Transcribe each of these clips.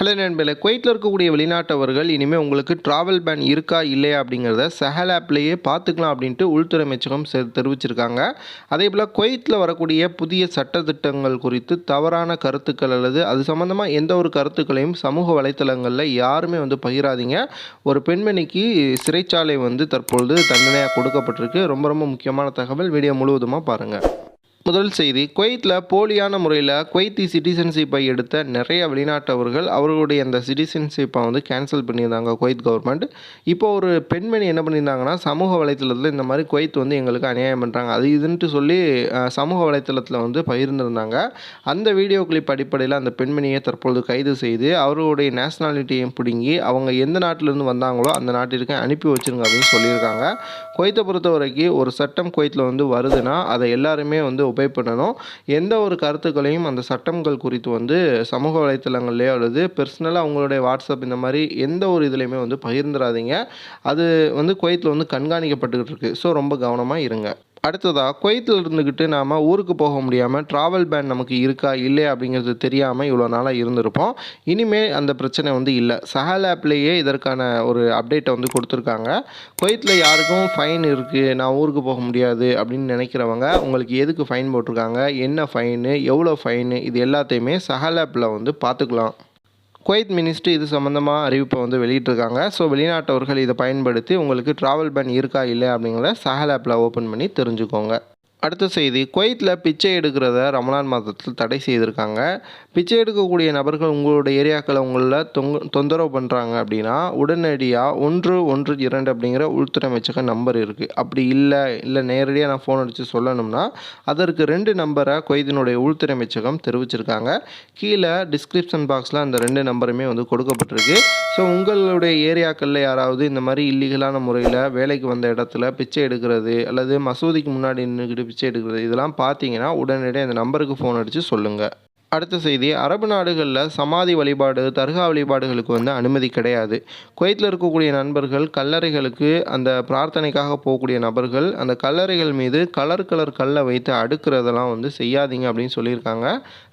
Hello நண்பர்களே குவைத்தில் இருக்கக்கூடிய வெளிநாட்டவர்கள் இனிமேல் உங்களுக்கு ட்ராவல் பேன் இருக்கா இல்லையா அப்படிங்கிறத சஹல் ஆப்லேயே பார்த்துக்கலாம் அப்படின்ட்டு உள்துறை அமைச்சகம் செ- தெரிவிச்சிருக்காங்க. அதே போல் குவைத்தில் வரக்கூடிய புதிய சட்டத்திட்டங்கள் குறித்து தவறான கருத்துக்கள் அல்லது அது சம்மந்தமாக எந்த ஒரு கருத்துக்களையும் சமூக வலைத்தளங்களில் யாருமே வந்து பகிராதீங்க. ஒரு பெண்மணிக்கு சிறைச்சாலை வந்து தற்பொழுது தண்டனையாக கொடுக்கப்பட்டிருக்கு. ரொம்ப ரொம்ப முக்கியமான தகவல். வீடியோ முழுவதுமாக பாருங்கள் முதல் செய்தி குவைத்தில் போலியான முறையில் குவைத்தி சிட்டிசன்ஷிப்பை எடுத்த நிறைய வெளிநாட்டவர்கள் அவர்களுடைய அந்த சிட்டிசன்ஷிப்பை வந்து கேன்சல் பண்ணியிருந்தாங்க குவைத் கவர்மெண்ட் இப்போ ஒரு பெண்மணி என்ன பண்ணியிருந்தாங்கன்னா சமூக வலைத்தளத்தில் இந்த மாதிரி குவைத் வந்து எங்களுக்கு அநியாயம் பண்ணுறாங்க அது இதுன்ட்டு சொல்லி சமூக வலைத்தளத்தில் வந்து பகிர்ந்திருந்தாங்க. அந்த வீடியோ கிளிப் அடிப்படையில் அந்த பெண்மணியை தற்பொழுது கைது செய்து அவர்களுடைய நேஷனாலிட்டியையும் பிடுங்கி அவங்க எந்த நாட்டிலேருந்து வந்தாங்களோ அந்த நாட்டிற்கு அனுப்பி வச்சிருங்க அப்படின்னு சொல்லியிருக்காங்க. குவைத்தை பொறுத்த வரைக்கும் ஒரு சட்டம் குவைத்தில் வந்து வருதுன்னா அதை எல்லாருமே வந்து ஒபே பண்ணணும் எந்த ஒரு கருத்துக்களையும் அந்த சட்டங்கள் குறித்து வந்து சமூக வலைத்தளங்கள்லேயோ அல்லது பர்சனலாக அவங்களுடைய வாட்ஸ்அப் இந்த மாதிரி எந்த ஒரு இதுலேயுமே வந்து பகிர்ந்துடாதீங்க அது வந்து குவைத்தில் வந்து கண்காணிக்கப்பட்டுக்கிட்டு இருக்குது ஸோ ரொம்ப கவனமாக இருங்க. அடுத்ததாக குவைத்தில் இருந்துக்கிட்டு நாம் ஊருக்கு போக முடியாமல் ட்ராவல் பேன் நமக்கு இருக்கா இல்லையா அப்படிங்கிறது தெரியாமல் இவ்வளோ நாளாக இருந்திருப்போம். இனிமேல் அந்த பிரச்சனை வந்து இல்லை. சஹல் ஆப்லேயே இதற்கான ஒரு அப்டேட்டை வந்து கொடுத்துருக்காங்க. குவைத்தில் யாருக்கும் ஃபைன் இருக்குது நான் ஊருக்கு போக முடியாது அப்படின்னு நினைக்கிறவங்க உங்களுக்கு எதுக்கு ஃபைன் போட்டிருக்காங்க என்ன ஃபைனு எவ்வளோ ஃபைனு இது எல்லாத்தையுமே சஹல் ஆப்பில் வந்து பார்த்துக்கலாம். குவைத் மினிஸ்ட்ரி இது சம்மந்தமாக அறிவிப்பை வந்து வெளியிட்டிருக்காங்க. ஸோ வெளிநாட்டவர்கள் இதை பயன்படுத்தி உங்களுக்கு ட்ராவல் பேன் இருக்கா இல்லை அப்படிங்கிறத சஹல் ஆப்பில் ஓப்பன் பண்ணி தெரிஞ்சுக்கோங்க. அடுத்த செய்தி. குவைத்தில் பிச்சை எடுக்கிறத ரமலான் மாதத்தில் தடை செய்திருக்காங்க. பிச்சை எடுக்கக்கூடிய நபர்கள் உங்களோட ஏரியாக்களை உங்களில் தொங்க தொந்தரவு பண்ணுறாங்க அப்படின்னா உடனடியாக ஒன்று ஒன்று இரண்டு அப்படிங்கிற உள்துறை அமைச்சக நம்பர் இருக்குது அப்படி இல்லை இல்லை நேரடியாக நான் ஃபோன் அடித்து சொல்லணும்னா அதற்கு ரெண்டு நம்பரை குவைத்தினுடைய உள்துறை அமைச்சகம் தெரிவிச்சிருக்காங்க. கீழே டிஸ்கிரிப்ஷன் பாக்ஸில் அந்த ரெண்டு நம்பருமே வந்து கொடுக்கப்பட்டிருக்கு. ஸோ உங்களுடைய ஏரியாக்களில் யாராவது இந்த மாதிரி இல்லீகலான முறையில் வேலைக்கு வந்த இடத்துல பிச்சை எடுக்கிறது அல்லது மசூதிக்கு முன்னாடி நின்றுக்கிட்டு பிச்சை எடுக்கிறது இதெல்லாம் பார்த்தீங்கன்னா உடனடியாக இந்த நம்பருக்கு ஃபோன் அடித்து சொல்லுங்கள் அடுத்த செய்தி அரபு நாடுகளில் சமாதி வழிபாடு தர்கா வழிபாடுகளுக்கு வந்து அனுமதி கிடையாது. குவைத்தில் இருக்கக்கூடிய நண்பர்கள் கல்லறைகளுக்கு அந்த பிரார்த்தனைக்காக போகக்கூடிய நபர்கள் அந்த கல்லறைகள் மீது கலர் கலர் கல்லை வைத்து அடுக்கிறதெல்லாம் வந்து செய்யாதீங்க அப்படின்னு சொல்லியிருக்காங்க.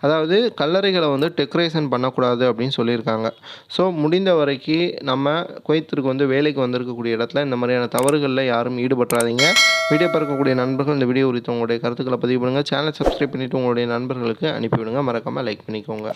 அதாவது கல்லறைகளை வந்து டெக்கரேஷன் பண்ணக்கூடாது அப்படின்னு சொல்லியிருக்காங்க. ஸோ முடிந்த வரைக்கும் நம்ம குவைத்திற்கு வந்து வேலைக்கு வந்திருக்கக்கூடிய இடத்துல இந்த மாதிரியான தவறுகளில் யாரும் ஈடுபட்டுறாதீங்க. வீடியோ பார்க்கக்கூடிய நண்பர்கள் இந்த வீடியோ குறித்து உங்களுடைய கருத்துக்களை பதிவு பண்ணுங்கள் சேனல் சப்ஸ்கிரைப் பண்ணிவிட்டு உங்களுடைய நண்பர்களுக்கு அனுப்பிவிடுங்க. மறக்காமல் லைக் பண்ணிக்கோங்க.